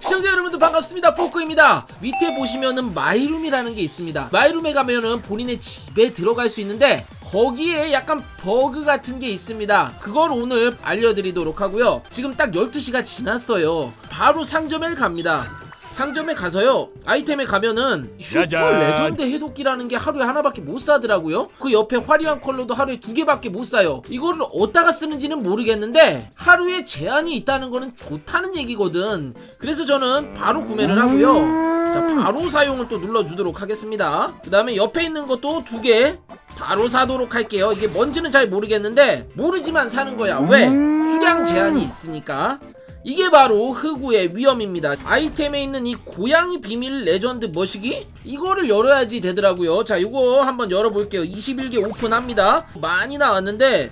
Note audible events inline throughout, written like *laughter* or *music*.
시청자 여러분들 반갑습니다. 포크입니다. 밑에 보시면은 마이룸이라는 게 있습니다. 마이룸에 가면은 본인의 집에 들어갈 수 있는데 거기에 약간 버그 같은 게 있습니다. 그걸 오늘 알려드리도록 하고요. 지금 딱 12시가 지났어요. 바로 상점에 갑니다 상점에 가서요 아이템에 가면은 슈퍼 짜잔. 레전드 해독기라는 게 하루에 하나밖에 못 사더라고요. 그 옆에 화려한 컬러도 하루에 두 개밖에 못 사요. 이거를 어디다가 쓰는지는 모르겠는데 하루에 제한이 있다는 거는 좋다는 얘기거든. 그래서 저는 바로 구매를 하고요. 자 바로 사용을 또 눌러주도록 하겠습니다. 그 다음에 옆에 있는 것도 두개 바로 사도록 할게요. 이게 뭔지는 잘 모르겠는데 모르지만 사는 거야. 왜? 수량 제한이 있으니까 이게 바로 흑우의 위험입니다. 아이템에 있는 이 고양이 비밀 레전드 머시기? 이거를 열어야지 되더라고요. 자, 이거 한번 열어볼게요. 21개 오픈합니다. 많이 나왔는데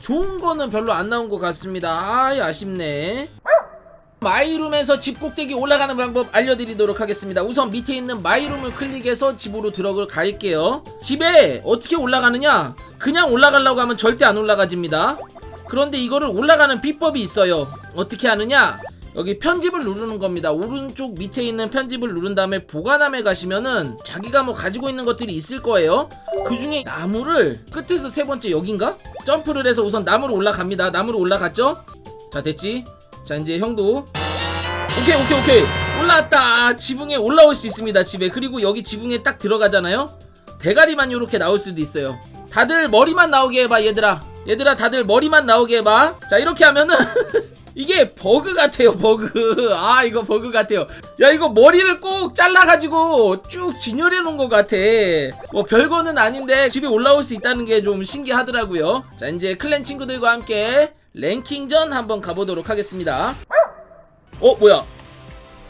좋은 거는 별로 안 나온 것 같습니다. 아이, 아쉽네. 마이룸에서 집 꼭대기 올라가는 방법 알려드리도록 하겠습니다. 우선 밑에 있는 마이룸을 클릭해서 집으로 들어갈게요. 집에 어떻게 올라가느냐? 그냥 올라가려고 하면 절대 안 올라가집니다. 그런데 이거를 올라가는 비법이 있어요. 어떻게 하느냐? 여기 편집을 누르는 겁니다. 오른쪽 밑에 있는 편집을 누른 다음에 보관함에 가시면은 자기가 뭐 가지고 있는 것들이 있을 거예요. 그 중에 나무를 끝에서 세 번째 여긴가? 점프를 해서 우선 나무로 올라갑니다. 나무로 올라갔죠? 자 됐지? 자 이제 형도 오케이 오케이 오케이 올라왔다 지붕에 올라올 수 있습니다 집에 그리고 여기 지붕에 딱 들어가잖아요 대가리만 요렇게 나올 수도 있어요 다들 머리만 나오게 해봐 얘들아 얘들아 다들 머리만 나오게 해봐 자 이렇게 하면은 *laughs* 이게 버그 같아요 버그. *laughs* 아 이거 버그 같아요. 야 이거 머리를 꼭 잘라가지고 쭉 진열해 놓은 것 같아. 뭐 별거는 아닌데 집에 올라올 수 있다는 게 좀 신기하더라고요. 자 이제 클랜 친구들과 함께 랭킹전 한번 가보도록 하겠습니다. 어 뭐야?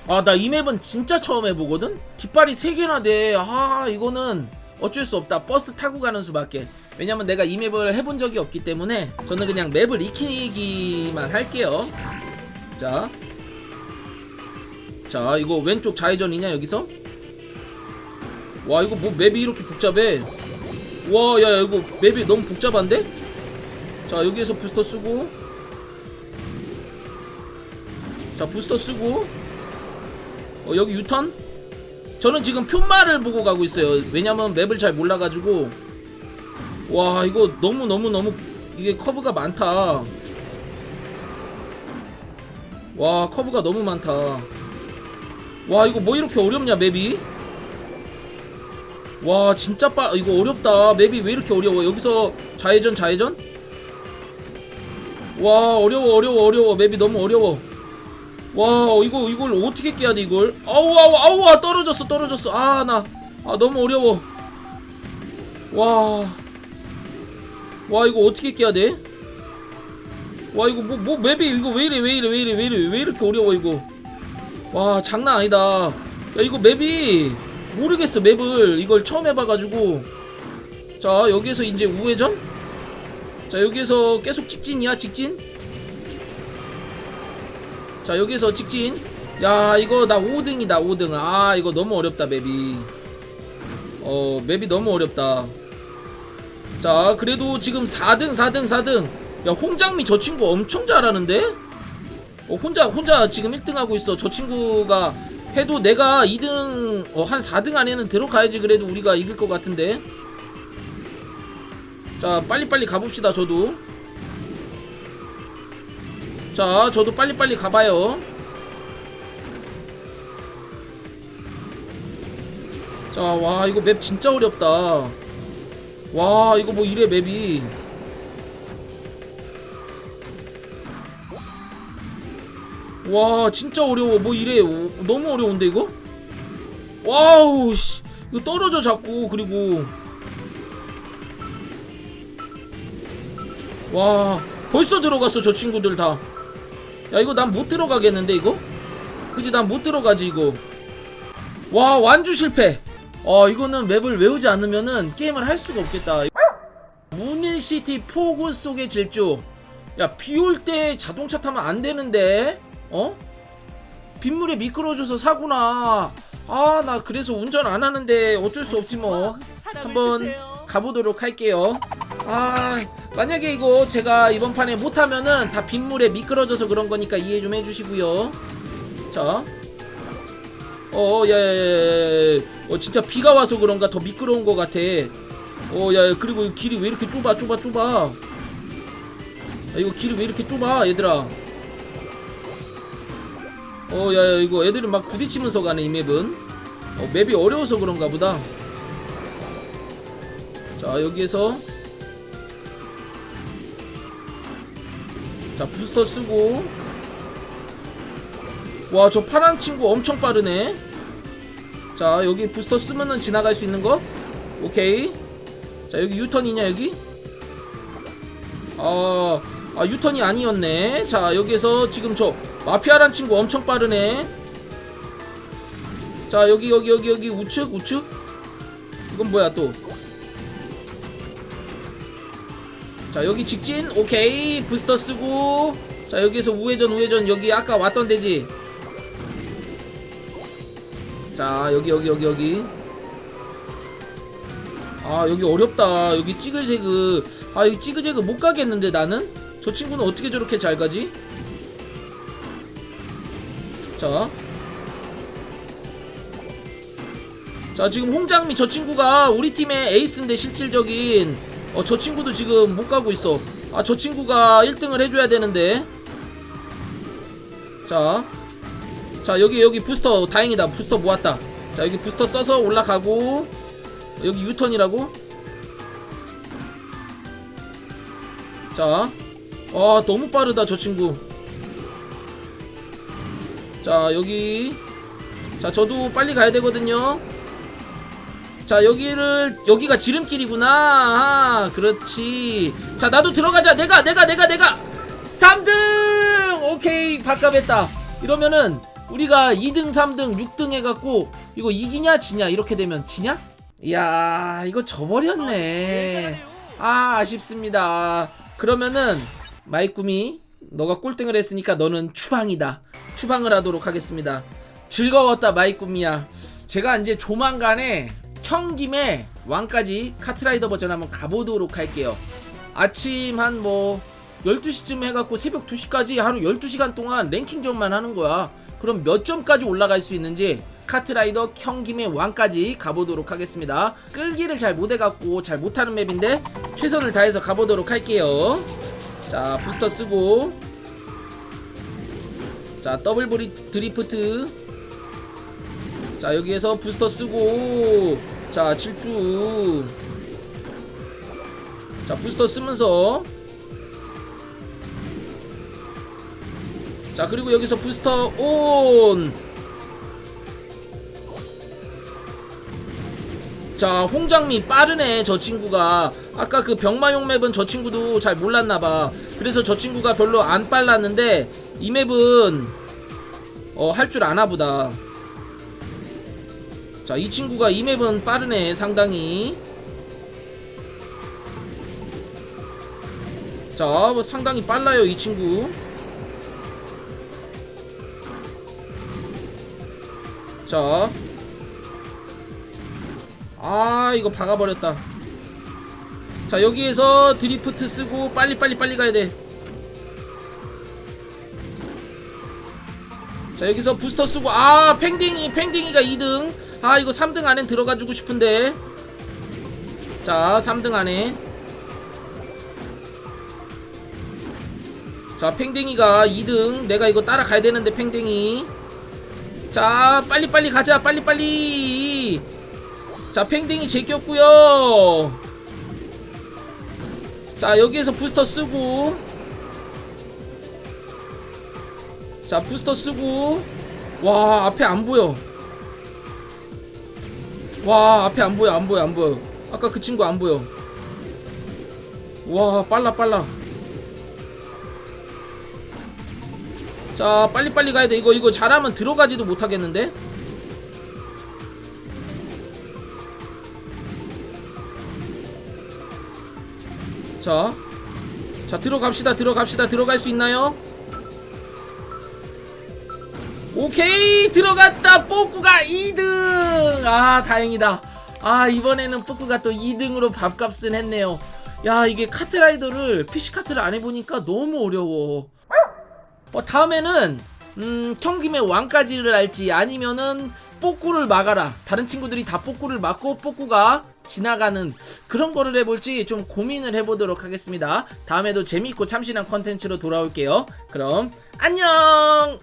아 나 이 맵은 진짜 처음 해보거든? 깃발이 3개나 돼아 이거는 어쩔 수 없다 버스 타고 가는 수밖에 왜냐면 내가 이 맵을 해본 적이 없기 때문에 저는 그냥 맵을 익히기만 할게요 자. 자, 이거 왼쪽 좌회전이냐, 여기서? 와, 이거 뭐 맵이 이렇게 복잡해. 와, 야, 야, 이거 맵이 너무 복잡한데? 자, 여기에서 부스터 쓰고. 자, 부스터 쓰고. 어, 여기 유턴? 저는 지금 편말을 보고 가고 있어요. 왜냐면 맵을 잘 몰라가지고. 와, 이거 너무너무너무, 이게 커브가 많다. 와 커브가 너무 많다. 와 이거 뭐 이렇게 어렵냐 맵이? 와 진짜 빠 이거 어렵다. 맵이 왜 이렇게 어려워? 여기서 좌회전 좌회전? 와 어려워 어려워 어려워. 맵이 너무 어려워 와 이거 이걸 어떻게 깨야 돼 이걸? 아우 아우 아우 아 떨어졌어 떨어졌어. 아 나 아 너무 어려워. 와. 와 이거 어떻게 깨야 돼? 와 이거 뭐, 뭐 맵이 이거 왜 이래 왜 이래 왜 이래 왜 이래 왜 이렇게 어려워 이거? 와 장난 아니다. 야 이거 맵이 모르겠어 맵을. 이걸 처음 해봐가지고. 자 여기에서 이제 우회전? 자 여기에서 계속 직진이야 직진 자 여기에서 직진. 야 이거 나 5등이다 5등. 아 이거 너무 어렵다 맵이. 어 맵이 너무 어렵다. 자 그래도 지금 4등 4등 4등. 야 홍장미 저 친구 엄청 잘하는데? 어 혼자 혼자 지금 1등 하고 있어. 저 친구가 해도 내가 2등 어, 한 4등 안에는 들어가야지 그래도 우리가 이길 것 같은데. 자 빨리빨리 가봅시다 저도 자 저도 빨리빨리 가봐요. 자 와 이거 맵 진짜 어렵다. 와 이거 뭐 이래 맵이. 와 진짜 어려워. 뭐 이래. 오, 너무 어려운데 이거? 와우 씨. 이거 떨어져 자꾸 그리고. 와 벌써 들어갔어 저 친구들 다 야 이거 난 못 들어가겠는데 이거? 그지? 난 못 들어가지 이거. 와 완주 실패. 어 이거는 맵을 외우지 않으면은 게임을 할 수가 없겠다. 문일시티 폭우 속의 질주. 야 비 올 때 자동차 타면 안 되는데 어? 빗물에 미끄러져서 사고나. 아 나 그래서 운전 안 하는데 어쩔 수 없지 뭐. 한번 가보도록 할게요 아 만약에 이거 제가 이번 판에 못하면은 다 빗물에 미끄러져서 그런 거니까 이해 좀 해주시고요 자 어, 야, 야, 야, 야, 어, 진짜 비가 와서 그런가 더 미끄러운 것 같아. 어, 야, 야, 그리고 이 길이 왜 이렇게 좁아, 좁아, 좁아. 아, 이거 길이 왜 이렇게 좁아, 얘들아. 어, 야, 야, 이거 애들이 막 부딪히면서 가네, 이 맵은. 어, 맵이 어려워서 그런가 보다. 자, 여기에서. 자, 부스터 쓰고. 와, 저 파란 친구 엄청 빠르네. 자, 여기 부스터 쓰면은 지나갈 수 있는 거? 오케이. 자, 여기 유턴이냐, 여기? 아, 아, 유턴이 아니었네. 자, 여기에서 지금 저 마피아란 친구 엄청 빠르네. 자, 여기, 여기, 여기, 여기 우측, 우측? 이건 뭐야, 또? 자, 여기 직진. 오케이. 부스터 쓰고. 자, 여기에서 우회전, 우회전. 여기 아까 왔던 데지. 자 여기 여기 여기 여기 아 여기 어렵다 여기 찌그제그 아 여기 찌그제그 못 가겠는데 나는 저 친구는 어떻게 저렇게 잘 가지 자 자 지금 홍장미 저 친구가 우리 팀의 에이스인데 실질적인 어 저 친구도 지금 못 가고 있어. 아 저 친구가 1등을 해줘야 되는데. 자. 자 여기 여기 부스터. 다행이다. 부스터 모았다. 자 여기 부스터 써서 올라가고. 여기 유턴이라고? 자. 아, 너무 빠르다 저 친구. 자 여기. 자 저도 빨리 가야 되거든요 자 여기를 여기가 지름길이구나. 아, 그렇지. 자 나도 들어가자. 내가 내가 내가 내가. 3등! 오케이 밥값했다. 이러면은 우리가 2등 3등 6등 해갖고 이거 이기냐 지냐 이렇게 되면 지냐? 이야 이거 져버렸네. 아 아쉽습니다. 그러면은 마이꾸미 너가 꼴등을 했으니까 너는 추방이다. 추방을 하도록 하겠습니다. 즐거웠다 마이꾸미야. 제가 이제 조만간에 평김에 왕까지 카트라이더 버전 한번 가보도록 할게요. 아침 한 뭐 12시쯤 해갖고 새벽 2시까지 하루 12시간 동안 랭킹전만 하는 거야. 그럼 몇 점까지 올라갈 수 있는지 카트라이더 경김의 왕까지 가보도록 하겠습니다. 끌기를 잘 못해갖고 잘 못하는 맵인데 최선을 다해서 가보도록 할게요. 자 부스터 쓰고. 자 더블 브리 드리프트. 자 여기에서 부스터 쓰고 자 질주. 자 부스터 쓰면서. 자 그리고 여기서 부스터 온. 자 홍장미 빠르네 저 친구가. 아까 그 병마용 맵은 저 친구도 잘 몰랐나봐. 그래서 저 친구가 별로 안 빨랐는데 이 맵은 어 할 줄 아나보다 자 이 친구가 이 맵은 빠르네 상당히 자 뭐 상당히 빨라요 이 친구 자. 아, 이거 박아버렸다. 자, 여기에서 드리프트 쓰고 빨리 빨리 빨리 가야 돼. 자, 여기서 부스터 쓰고 아, 팽딩이 팽딩이가 2등. 아, 이거 3등 안에 들어가 주고 싶은데. 자, 3등 안에. 자, 팽딩이가 2등. 내가 이거 따라가야 되는데 팽딩이. 자 빨리빨리 가자 빨리빨리 자 팽댕이 제꼈고요 자 여기에서 부스터 쓰고 자 부스터 쓰고. 와 앞에 안 보여. 와 앞에 안 보여 안 보여 안 보여. 아까 그 친구 안 보여. 와 빨라 빨라. 자 빨리빨리 가야돼. 이거 이거 잘하면 들어가지도 못하겠는데? 자, 자 들어갑시다 들어갑시다. 들어갈 수 있나요? 오케이 들어갔다 뽀꾸가 2등 아 다행이다 아 이번에는 뽀꾸가 또 2등으로 밥값은 했네요 야 이게 카트라이더를 PC 카트를 안 해보니까 너무 어려워 어, 다음에는 음, 경김의 왕까지를 할지 아니면은 뽀꾸를 막아라. 다른 친구들이 다 뽀꾸를 막고 뽀꾸가 지나가는 그런 거를 해볼지 좀 고민을 해보도록 하겠습니다. 다음에도 재미있고 참신한 컨텐츠로 돌아올게요. 그럼 안녕!